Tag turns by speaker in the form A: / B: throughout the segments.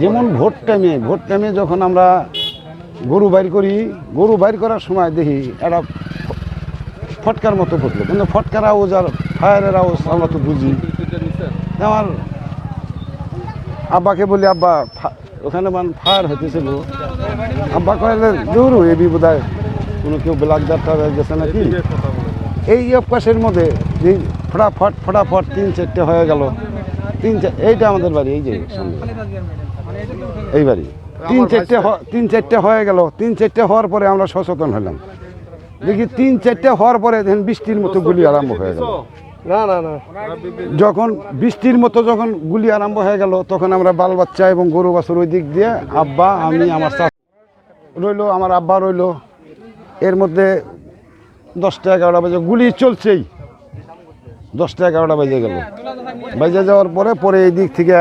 A: যেমন ভোট টাইমে ভোট টাইমে যখন আমরা গরু বাইর করি গরু বাইর করার সময় দেখি একটা ফটকার মতো পড়ল কিন্তু ফটকার আওয়াজ আর ফায়ারের আওয়াজ আমরা তো বুঝি। আমার আব্বাকে বলি আব্বা ফা- ওখানে মান ফায়ার হইতেছিল। আব্বা কয়েলে দূর এ বিপদায় কোনো কেউ ব্লাক ডাক্তার গেছে নাকি? এই অবকাশের মধ্যে যে ফটাফট ফটাফট তিন চারটে হয়ে গেল। তিন চার এইটা আমাদের বাড়ি এই যে সামনে। এই বাড়ি। তিন চারটে হ- তিন চারটে হয়ে গেল। তিন চারটে হওয়ার পরে আমরা সচেতন হলাম। দেখি তিন চারটে হওয়ার পরে দেখেন বৃষ্টির মতো গুলি আরম্ভ হয়ে গেল।
B: না না না।
A: যখন বৃষ্টির মতো যখন গুলি আরম্ভ হয়ে গেল তখন আমরা বাল বাচ্চা এবং গরু বাছুর ওই দিক দিয়ে আব্বা আমি আমার রইল আমার আব্বা রইল। এর মধ্যে দশটা এগারোটা বাজে গুলি চলছেই। দশটা এগারোটা বেজে গেল। বেজে যাওয়ার পরে পরে এই দিক থেকে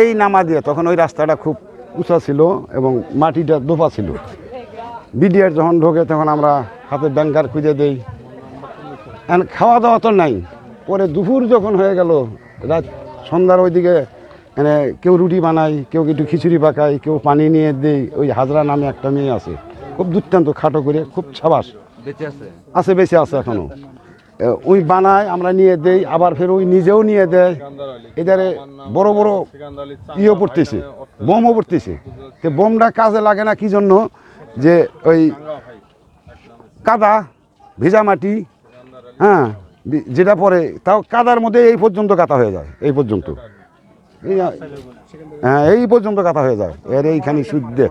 A: এই নামা দিয়ে তখন ওই রাস্তাটা খুব উঁচা ছিল এবং মাটিটা দোপা ছিল। বিডিআর যখন ঢোকে তখন আমরা হাতে ব্যাংকার খুঁজে দেই। এখন খাওয়া দাওয়া তো নাই। পরে দুপুর যখন হয়ে গেল রাত সন্ধ্যার ওইদিকে মানে কেউ রুটি বানায় কেউ একটু খিচুড়ি পাকায় কেউ পানি নিয়ে দেই। ওই হাজরা নামে একটা মেয়ে আছে। খুব দুর্দান্ত খাটো করে খুব ছাবাস
C: বেঁচে আছে?
A: আছে বেশি আছে এখনও। এ, ওই বানায় আমরা নিয়ে দেই, আবার ফের ওই নিজেও নিয়ে দেয়। এদারে বড় বড় ইয়ে পড়তেছে, বোমও পড়তেছে। তো বোমটা কাজে লাগে না কি জন্য? যে ওই কাদা, ভেজা মাটি হ্যাঁ যেটা পরে, তাও কাদার মধ্যে এই পর্যন্ত কাটা হয়ে যায়, এই পর্যন্ত। হ্যাঁ এই পর্যন্ত কাটা হয়ে যায়। এর এইখানে শুদ্ধে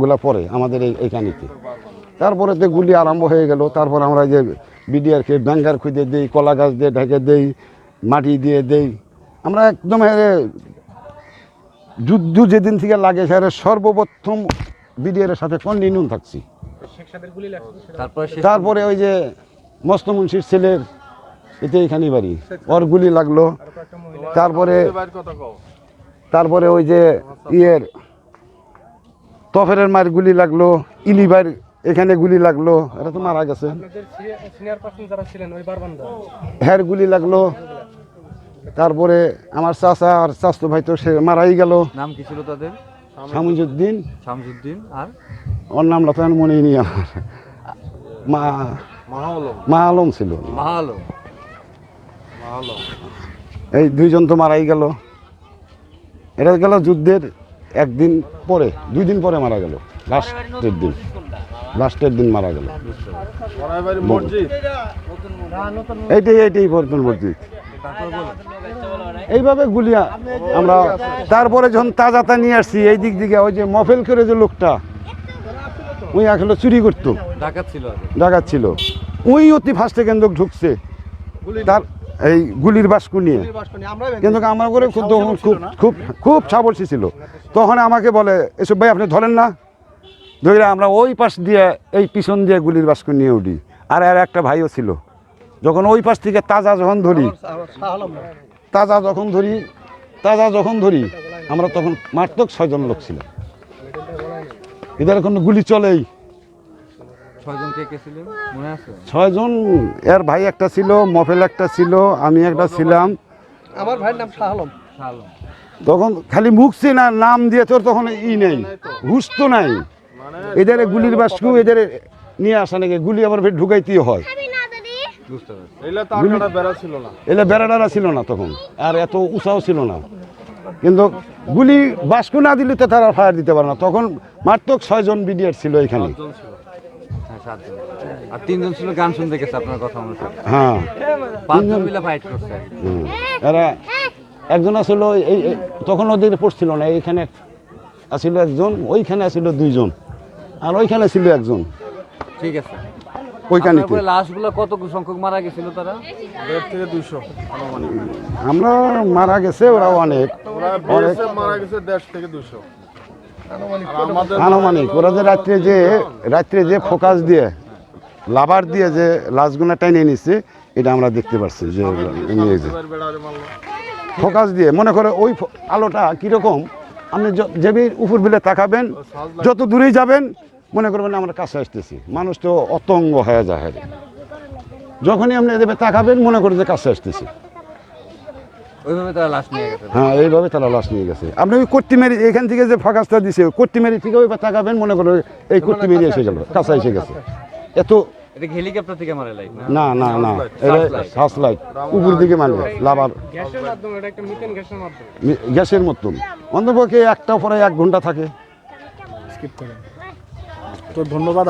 A: গুলা পরে, আমাদের এই, এইখানিতে। তারপরে গুলি আরম্ভ হয়ে গেল, তারপর আমরা যে বিডিআরকে ব্যাঙ্গার খুঁজে দেই কলা গাছ দিয়ে ঢেকে দেই মাটি দিয়ে দেই। আমরা একদম এরে যুদ্ধ যেদিন থেকে লাগে স্যার সর্বপ্রথম বিডিআরের সাথে কন্টিনিউ থাকছি।
C: তারপরে
A: ওই যে মস্ত মুন্সির ছেলের এতে এখানেই বাড়ি। ওর গুলি লাগল। তারপরে তারপরে ওই যে ইয়ের তফেরের মায়ের গুলি লাগল ইলিবার এখানে গুলি লাগল এটা তো মারা গেছে।
B: সিনিয়র পার্সন যারা ছিলেন ওই বারবান্দা?
A: হ্যার গুলি লাগল। তারপরে আমার চাচা আর চাচতো ভাই তো সে মারাই গেল।
C: নাম কি ছিল তাদের?
A: শামুজুদ্দিন
C: শামসুদ্দিন আর?
A: ওর নামটা তো মনেই নেই আমার। মা মা আলম ছিল। এই দুইজন তো মারাই গেল। এটা গেল যুদ্ধের একদিন পরে দুই দিন পরে মারা গেল লাস্টের দিন। লাস্টের দিন মারা গেল। এইটাই এইটাই বর্তমান মসজিদ। এইভাবে গুলিয়া আমরা তারপরে যখন তাজাতা নিয়ে আসছি এই দিক দিকে ওই যে মফেল করে যে লোকটা ওই আসলে চুরি করতো।
C: ডাকাত ছিল
A: ওই অতি ফার্স্টে কেন্দ্র ঢুকছে। তার এই গুলির বাস্কু নিয়ে। কিন্তু আমার করে খুব খুব খুব খুব সাবর্ষী ছিল। তখন আমাকে বলে এসব ভাই আপনি ধরেন না? ধরে আমরা ওই পাশ দিয়ে এই পিছন দিয়ে গুলির বাস্কু নিয়ে উঠি। আর আর একটা ভাইও ছিল। যখন ওই পাশ থেকে তাজা যখন ধরি তাজা যখন ধরি তাজা যখন ধরি আমরা তখন মারাত্মক ছয়জন লোক ছিল এদের কোনো গুলি চলেই।
C: ছয়জন কে কে ছিলেন? মনে আছে?
A: ছয়জন এর ভাই একটা ছিল মফেল একটা ছিল আমি একটা ছিলাম।
B: আমার ভাইয়ের নাম শাহ আলম।
A: তখন খালি মুখছি না নাম দিয়ে তোর তখন ই নেই হুশ তো নাই। এদের গুলির বাস্কু এদের নিয়ে আসা নাকি? গুলি আবার ফের ঢুকাইতেই হয়। এলে বেড়াডারা ছিল না। তখন আর এত উঁচাও ছিল না। কিন্তু গুলি বাস্কু না দিলে তো তারা ফায়ার দিতে পারে না। তখন মাত্র ছয়জন বিডিআর ছিল এখানে।
C: হ্যাঁ আর তিনজন ছিল গান শুনতে গেছে আপনার কথা অনুসারে
A: হ্যাঁ।
C: পাঁচজন মিলে ফাইট করছে।
A: হুম। এরা একজন আসছিল এই তখন ওদের পড়ছিল না এইখানে আসছিল একজন ওইখানে আসছিল দুইজন। আর ওইখানে ছিল একজন।
C: ঠিক আছে।
A: ওইখানে
C: লাশগুলো কত সংখ্যক মারা গেছিল তারা?
A: আমরা মারা গেছে ওরা অনেক। অনেক।
D: মারা গেছে দেড় থেকে দুশো
A: আনুমানিক ওরা যে রাত্রে যে রাত্রে যে ফোকাস দিয়ে লাভার দিয়ে যে লাশগুনা টেনে নিচ্ছে এটা আমরা দেখতে পাচ্ছি যে নিয়ে যে। ফোকাস দিয়ে। মনে করে ওই ফো- আলোটা কীরকম? আপনি য- যেবি উপর বিলে তাকাবেন যত দূরেই যাবেন মনে করবেন আমরা কাছে আসতেছি। মানুষ তো অতঙ্গ হয়ে যায় হ্যাঁ যখনই আপনি দেবে তাকাবেন মনে করেন যে কাছে আসতেছি।
C: ওইভাবে তারা লাশ নিয়ে গেছে।
A: হ্যাঁ এইভাবে তারা লাশ নিয়ে গেছে। আপনি ওই কর্তিমারি এখান থেকে যে ফাঁকাসটা দিছে কর্তিমারি থেকে ওই তাকাবেন মনে করো এই কর্তিমারি এসে গেল কাঁচা এসে গেছে। এত
C: হেলিকপ্টার থেকে মারে লাইট না?
A: না না এটা ফার্স্ট লাইট উপর দিকে লাভার।
B: গ্যাসের মাধ্যমে এটা একটা মিথেন গ্যাসের মাধ্যমে।
A: গ্যাসের মতন অন্তপক্ষে একটা পরে এক ঘণ্টা থাকে।
D: স্কিপ করেন। তো ধন্যবাদ